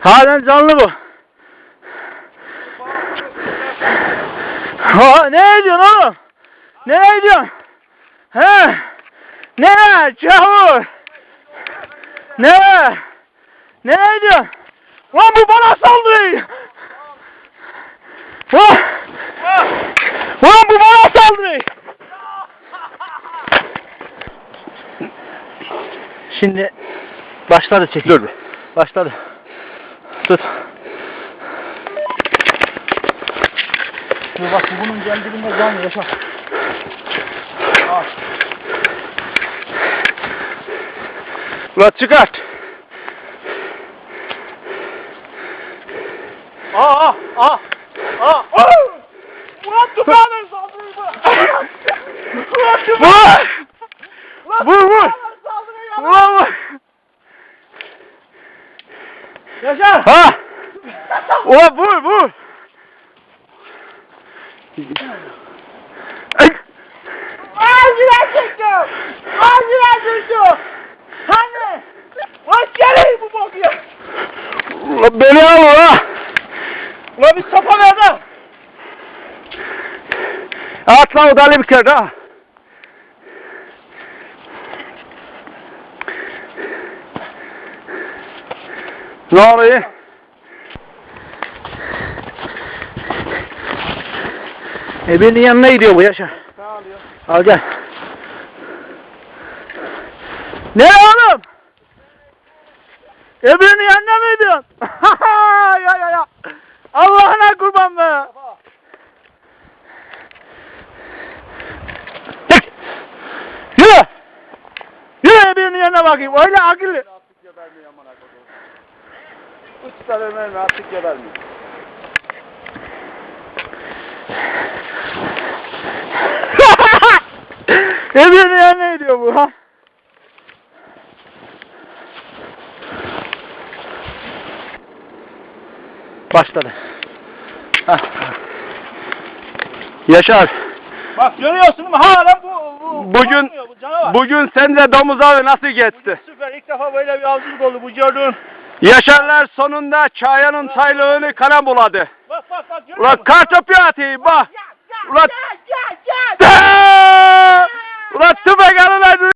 Halen canlı bu. Ha, ne ediyorsun oğlum? Ne ediyorsun? He? Ne? Çavur. Ne? Ne ediyorsun? Lan bu bana saldırıyor. Lan! Lan bu bana saldırıyor. Şimdi başladı çekim. Dur bir. Başladı. Tut. Dur bak bu bunun can dibinde can yaşa. Al. Ulan çıkart. Aa aa aa. Aa. Ulan saldırıyor bu. Ulan tufağına. Vur! Vur vur! saldırıyor. Vur vur! Yaşar. Ha! Ulan vur vur! Ağzına çekiyor. Ağzına çekiyor. Hani? Lan geri bu bok ya. Ulan beni al ulan! Ulan bir sopa ver lan. At lan o dali bir kere daha. Ne oluyor? Ebenin yanına gidiyor bu Yaşar. Al gel. Ne oğlum? Ebenin yanına mı gidiyorsun? ya ya ya. Allah'ına kurban be. Yürü. Yürü ebenin yanına bakayım. Öyle akıllı. Artık gebermiyor amına koyduğum. Üç tane mermi artık gebermiyor. Ebenin yanına gidiyor bu ha. Başladı. Hah. Yaşar, Bak görüyorsun değil mi? Hala bu, bu Bugün- bu bugün sen de domuz avı nasıl geçti? Süper ilk defa böyle bir avcılık oldu bu gördüğün. Yaşarlar sonunda çayanın saylığını kalem buladı. Bak bak bak Ulan musun? kartopu atayım bak. Ulan-. Ulan tüfek alın